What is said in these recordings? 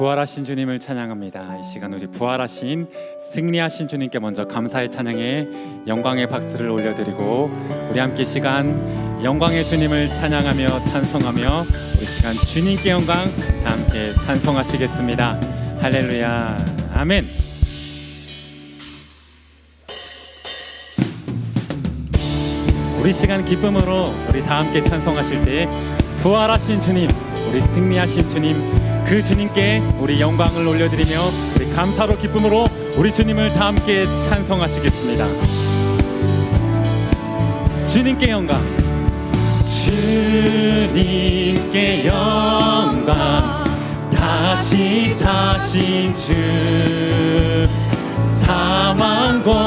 부활하신 주님을 찬양합니다. 이 시간 우리 부활하신 승리하신 주님께 먼저 감사의 찬양에 영광의 박수를 올려드리고 우리 함께 시간 영광의 주님을 찬양하며 찬송하며 우리 시간 주님께 영광 다 함께 찬송하시겠습니다. 할렐루야 아멘. 우리 시간 기쁨으로 우리 다 함께 찬송하실 때 부활하신 주님, 우리 승리하신 주님, 그 주님께 우리 영광을 올려드리며 우리 감사로 기쁨으로 우리 주님을 다 함께 찬송하시겠습니다. 주님께 영광, 주님께 영광, 다시 사신 주, 사망 권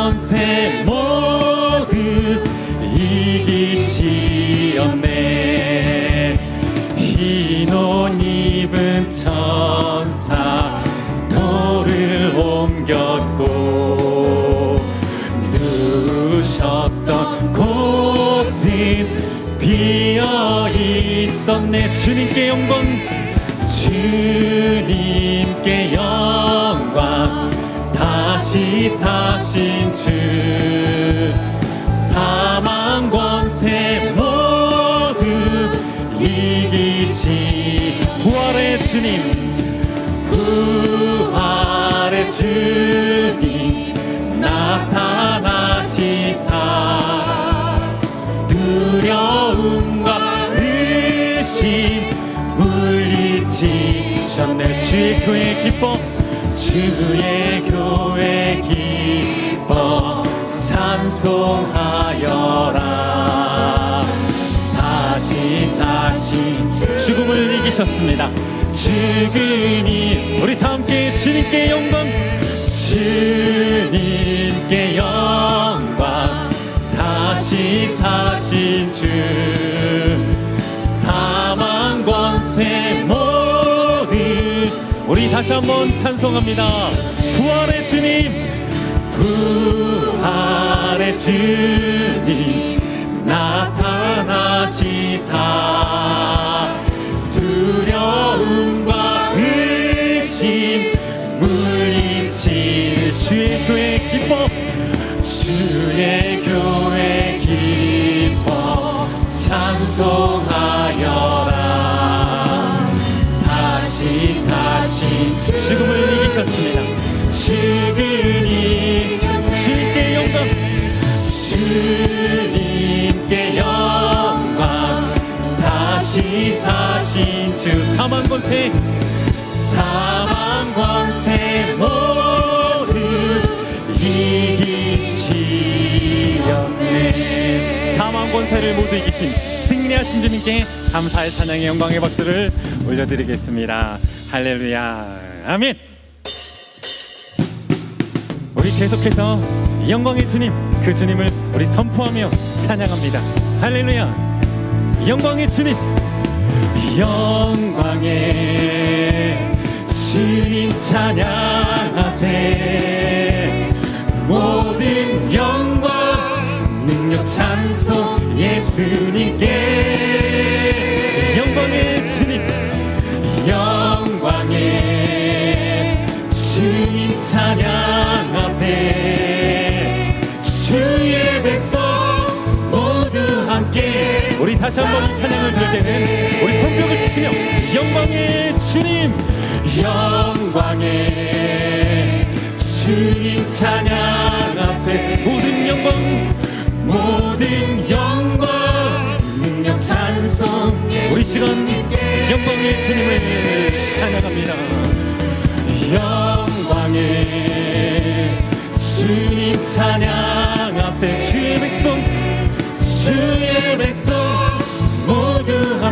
비어 있었네 주님께 영광. 주님께 영광. 다시 사신 주. 사망 권세 모두 이기시. 부활의 주님. 부활의 주님. 나타나 주의 교회 기뻐. 주의 교회 기뻐. 찬송하여라. 다시 사신 주. 죽음을 이기셨습니다. 죽음이 우리 다 함께 주님께 영광. 주님께 영광. 다시 사신 주 다시 한번 찬송합니다. 부활의 주님 부활의 주님 나타나시사 죽음을 이기셨습니다. 죽음이 주님께 영광. 주님께 영광. 다시 사신 주. 사망 권세. 사망 권세 모두 이기시었네. 사망 권세를 모두 이기신 승리하신 주님께 감사의 찬양의 영광의 박수를 올려드리겠습니다. 할렐루야 아멘. 우리 계속해서 이 영광의 주님 그 주님을 우리 선포하며 찬양합니다. 할렐루야. 이 영광의 주님. 영광의 주님 찬양하세 모든 영광 능력 찬송 예수님께. 영광의 주님 다시 한번 이 찬양을 들을 때는 우리 손뼉을 치시며 영광의 주님 영광의 주님 찬양하세. 모든 영광 모든 영광 능력 찬송 우리 시간 영광의 주님을 찬양합니다. 영광의 주님 찬양하세. 주의 백성 주의 백성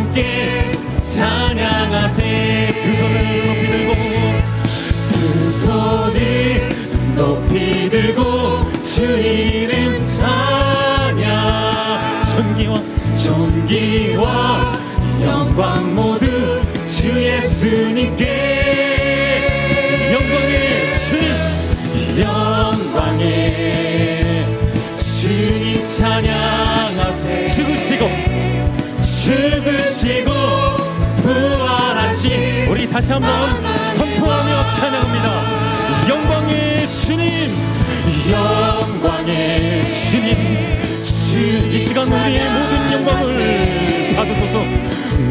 함께 찬양하세. 두 손을 높이 들고 두 손을 높이 들고 주 이름 찬양. 존귀와 존귀와 다시 한번 선포하며 찬양합니다. 영광의 주님, 영광의 주님, 주, 이 시간 우리의 모든 영광을 받으소서.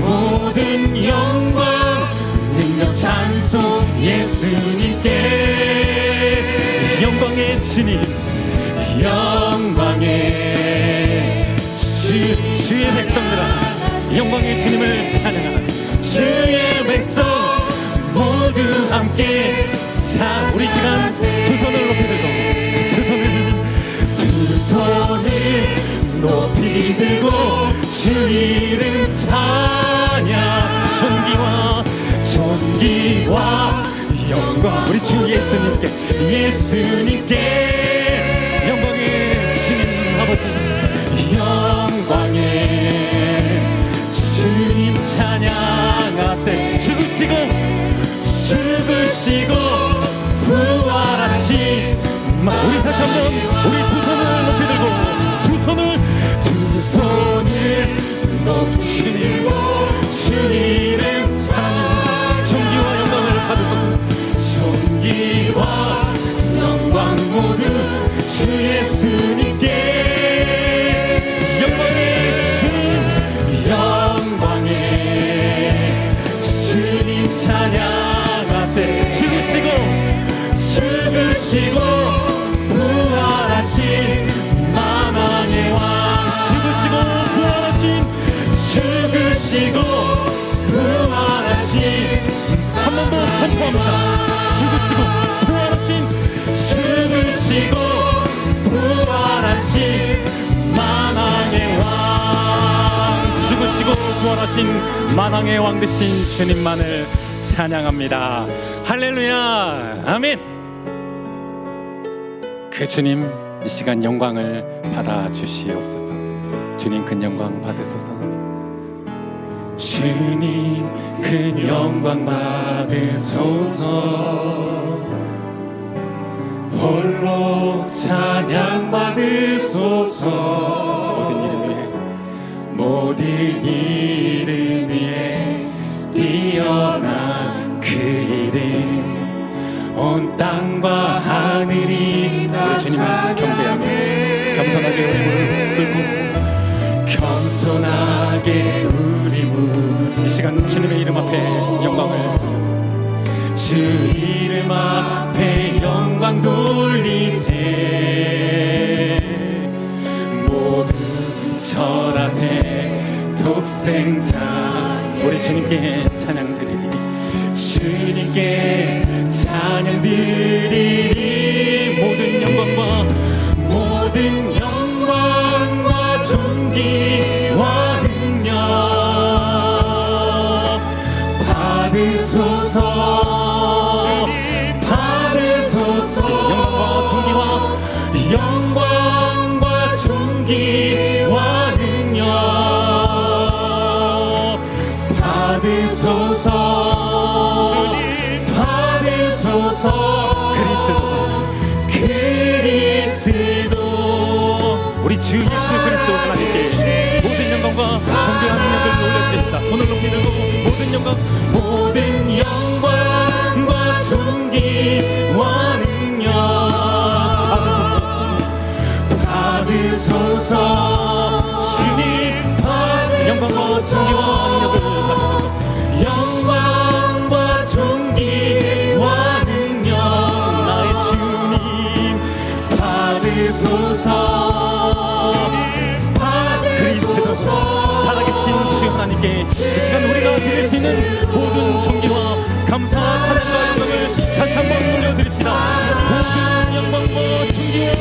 모든 영광, 능력 찬송 예수님께 영광의 주님, 영광의 주, 주의 백성들아, 영광의 주님을 찬양하라. 주의 백성 모두 함께. 자 우리 시간 두 손을 높이 들고 두 손을 두 손을 높이 들고 주 이름 찬양. 존귀와 존귀와 영광. 우리 주 예수님께 예수님께 죽으시고 부활하신 한 번 더 선포합니다. 죽으시고 부활하신 죽으시고 부활하신 만왕의 왕. 죽으시고 부활하신 만왕의 왕 되신 주님만을 찬양합니다. 할렐루야. 아멘. 그 주님 이 시간 영광을 받아 주시옵소서. 주님 큰 영광 받으소서 주님 큰 영광 받으소서. 홀로 찬 시간 주님의 이름 앞에 영광을. 주 이름 앞에 영광 돌리세. 모두 절하세. 독생자. 우리 주님께 찬양 드리리. 주님께 찬양 드리리. 모든 영광과 모든 영광과 존귀 받으소서. 받으소서. 영광과 존귀와 영광과 존귀와 능력. 받으소서. 받으소서. 그리스도. 그리스도. 우리 주 예수 그리스도 하나님께 모든 영광과 존귀와 능력을 올려드립시다. 손을 높이 들고 모든 영광 모든 영광과 존귀와 능력 받으소서 주님. 받으소서 영광과 존귀와 능력을 하나님께 이 시간 우리가 드릴 수 있는 모든 존귀와 감사와 찬양과 영광을 다시 한번 올려드립시다. 모든 영광과 존귀와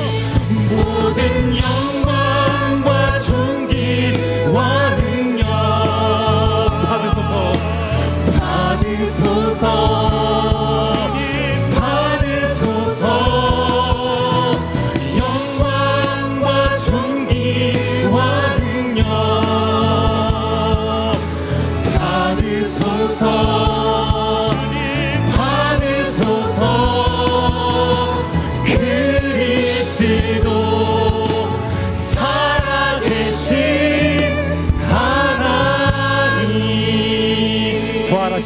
모든 영광과 존귀와 능력 받으소서. 받으소서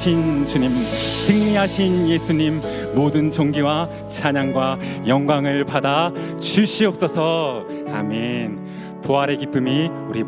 부활하신 주님, 승리하신 예수님 모든 존귀와 찬양과 영광을 받아 주시옵소서. 아멘. 부활의 기쁨이 우리